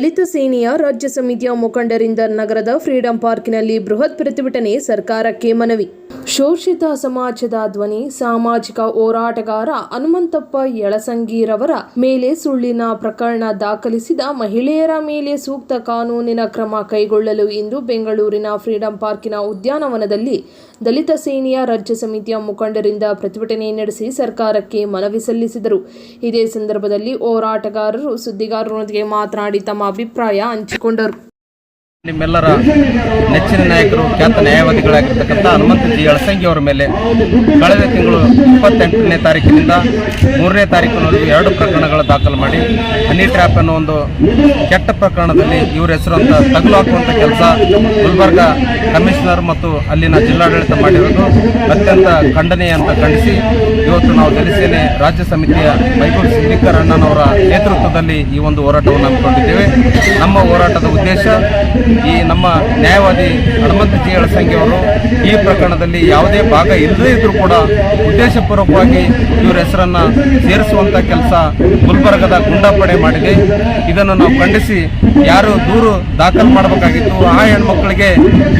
ದಲಿತ ಸೇನೆಯ ರಾಜ್ಯ ಸಮಿತಿಯ ಮುಖಂಡರಿಂದ ನಗರದ ಫ್ರೀಡಂ ಪಾರ್ಕಿನಲ್ಲಿ ಬೃಹತ್ ಪ್ರತಿಭಟನೆ ಸರ್ಕಾರಕ್ಕೆ ಮನವಿ. ಶೋಷಿತ ಸಮಾಜದ ಧ್ವನಿ, ಸಾಮಾಜಿಕ ಹೋರಾಟಗಾರ ಹನುಮಂತಪ್ಪ ಯಳಸಂಗಿರವರ ಮೇಲೆ ಸುಳ್ಳಿನ ಪ್ರಕರಣ ದಾಖಲಿಸಿದ ಮಹಿಳೆಯರ ಮೇಲೆ ಸೂಕ್ತ ಕಾನೂನಿನ ಕ್ರಮ ಕೈಗೊಳ್ಳಲು ಇಂದು ಬೆಂಗಳೂರಿನ ಫ್ರೀಡಂ ಪಾರ್ಕಿನ ಉದ್ಯಾನವನದಲ್ಲಿ ದಲಿತ ಸೇನೆಯ ರಾಜ್ಯ ಸಮಿತಿಯ ಮುಖಂಡರಿಂದ ಪ್ರತಿಭಟನೆ ನಡೆಸಿ ಸರ್ಕಾರಕ್ಕೆ ಮನವಿ ಸಲ್ಲಿಸಿದರು. ಇದೇ ಸಂದರ್ಭದಲ್ಲಿ ಹೋರಾಟಗಾರರು ಸುದ್ದಿಗಾರರೊಂದಿಗೆ ಮಾತನಾಡಿ, ತಮ್ಮ ಅಭಿಪ್ರಾಯ ಹಂಚಿಕೊಂಡರು ನಿಮ್ಮೆಲ್ಲರ ನೆಚ್ಚಿನ ನಾಯಕರು ಖ್ಯಾತ ನ್ಯಾಯವಾದಿಗಳಾಗಿರ್ತಕ್ಕಂಥ ಹನುಮಂತ ಜಿ ಅಳಸಂಗಿ ಅವರ ಮೇಲೆ ಕಳೆದ ತಿಂಗಳು ಇಪ್ಪತ್ತೆಂಟನೇ ತಾರೀಕಿನಿಂದ ಮೂರನೇ ತಾರೀಕಿನವರೆಗೂ ಎರಡು ಪ್ರಕರಣಗಳು ದಾಖಲು ಮಾಡಿ ಹನಿ ಟ್ರ್ಯಾಪ್ ಅನ್ನೋ ಒಂದು ಕೆಟ್ಟ ಪ್ರಕರಣದಲ್ಲಿ ಇವರ ಹೆಸರು ಅಂತ ತಗಲು ಹಾಕುವಂಥ ಕೆಲಸ ಗುಲ್ಬರ್ಗ ಕಮಿಷನರ್ ಮತ್ತು ಅಲ್ಲಿನ ಜಿಲ್ಲಾಡಳಿತ ಮಾಡಿರೋದು ಅತ್ಯಂತ ಖಂಡನೀಯ ಅಂತ ಖಂಡಿಸಿ ಇವತ್ತು ನಾವು ದಲಿತ ರಾಜ್ಯ ಸಮಿತಿಯ ಮೈಗೂರು ಸಿದ್ದಿಕರಣ್ಣನವರ ನೇತೃತ್ವದಲ್ಲಿ ಈ ಒಂದು ಹೋರಾಟವನ್ನು ಹಮ್ಮಿಕೊಂಡಿದ್ದೇವೆ. ನಮ್ಮ ಹೋರಾಟದ ಉದ್ದೇಶ ಈ ನಮ್ಮ ನ್ಯಾಯವಾದಿ ಹನುಮಂತ ಜಿ ಸಂಖ್ಯೆಯವರು ಈ ಪ್ರಕರಣದಲ್ಲಿ ಯಾವುದೇ ಭಾಗ ಇಲ್ಲದೇ ಇದ್ರೂ ಕೂಡ ಉದ್ದೇಶಪೂರ್ವಕವಾಗಿ ಇವರ ಹೆಸರನ್ನು ಸೇರಿಸುವಂಥ ಕೆಲಸ ಗುಲ್ಬರ್ಗದ ಗುಂಡಾಪಡೆ ಮಾಡಿದೆ. ಇದನ್ನು ನಾವು ಖಂಡಿಸಿ ಯಾರು ದೂರು ದಾಖಲು ಮಾಡಬೇಕಾಗಿತ್ತು, ಆ ಹೆಣ್ಮಕ್ಳಿಗೆ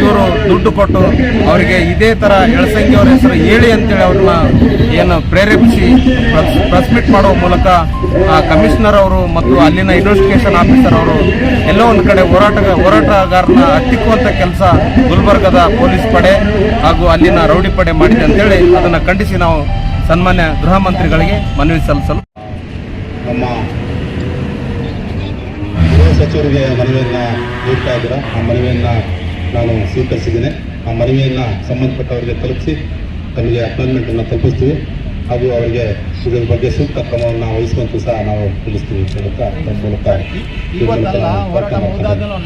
ಇವರು ದುಡ್ಡು ಕೊಟ್ಟು ಅವರಿಗೆ ಇದೇ ಥರ ಎಳಸಂಗಿಯವರ ಹೆಸರು ಹೇಳಿ ಅಂತೇಳಿ ಅವ್ರನ್ನ ಏನು ಪ್ರೇರೇಪಿಸಿ ಪ್ರೆಸ್ ಮೀಟ್ ಮಾಡುವ ಮೂಲಕ ಆ ಕಮಿಷನರ್ ಅವರು ಮತ್ತು ಅಲ್ಲಿನ ಇನ್ವೆಸ್ಟಿಗೇಷನ್ ಆಫೀಸರ್ ಅವರು ಎಲ್ಲೋ ಒಂದು ಕಡೆ ಹೋರಾಟ ಹೋರಾಟಗಾರನ ಹತ್ತಿಕ್ಕುವಂಥ ಕೆಲಸ ಗುಲ್ಬರ್ಗದ ಪೊಲೀಸ್ ಪಡೆ ಹಾಗೂ ಅಲ್ಲಿನ ರೌಡಿ ಪಡೆ ಮಾಡಿದೆ ಅಂತೇಳಿ ಅದನ್ನು ಖಂಡಿಸಿ ನಾವು ಸನ್ಮಾನ್ಯ ಗೃಹ ಮಂತ್ರಿಗಳಿಗೆ ಮನವಿ ಸಲ್ಲಿಸಲು. ನಮ್ಮ ಗೃಹ ಸಚಿವರಿಗೆ ಮನವಿಯನ್ನು ನೀಡ್ತಾ ಇದ್ದೀರ? ಆ ಮನವಿಯನ್ನು ನಾನು ಸ್ವೀಕರಿಸಿದ್ದೇನೆ. ಆ ಮನವಿಯನ್ನು ಸಂಬಂಧಪಟ್ಟವರಿಗೆ ತಲುಪಿಸಿ ತಮಗೆ ಅಪಾಯಿಂಟ್ಮೆಂಟನ್ನು ತಲುಪಿಸ್ತೀವಿ. ಹಾಗೂ ಅವರಿಗೆ ಇದರ ಬಗ್ಗೆ ಸೂಕ್ತ ಕ್ರಮವನ್ನು ವಹಿಸುವಂತೂ ಸಹ ನಾವು ತಿಳಿಸ್ತೀವಿ ಅಂತ ಹೇಳುತ್ತಾ ತಮ್ಮ ಮೂಲಕ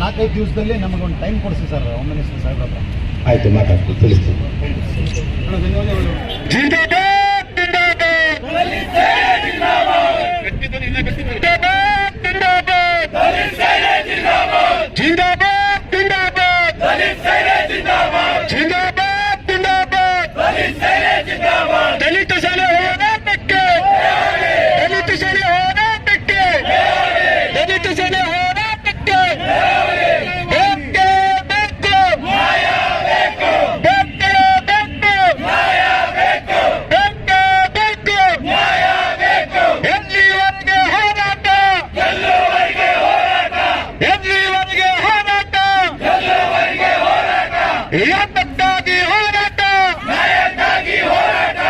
ನಾಲ್ಕೈದು ದಿವಸದಲ್ಲಿ ನಮಗೆ ಒಂದು ಟೈಮ್ ಕೊಡಿಸಿ ಸರ್ ಆಯ್ತು ಮಾತಾಡ್ತೀವಿ ತಿಳಿಸ್ತೀವಿ. ಎಲ್ಲಿವರೆಗೆ ಹೋರಾಟ? ಇವತ್ತಕ್ಕಾಗಿ ಹೋರಾಟ? ಹೋರಾಟ?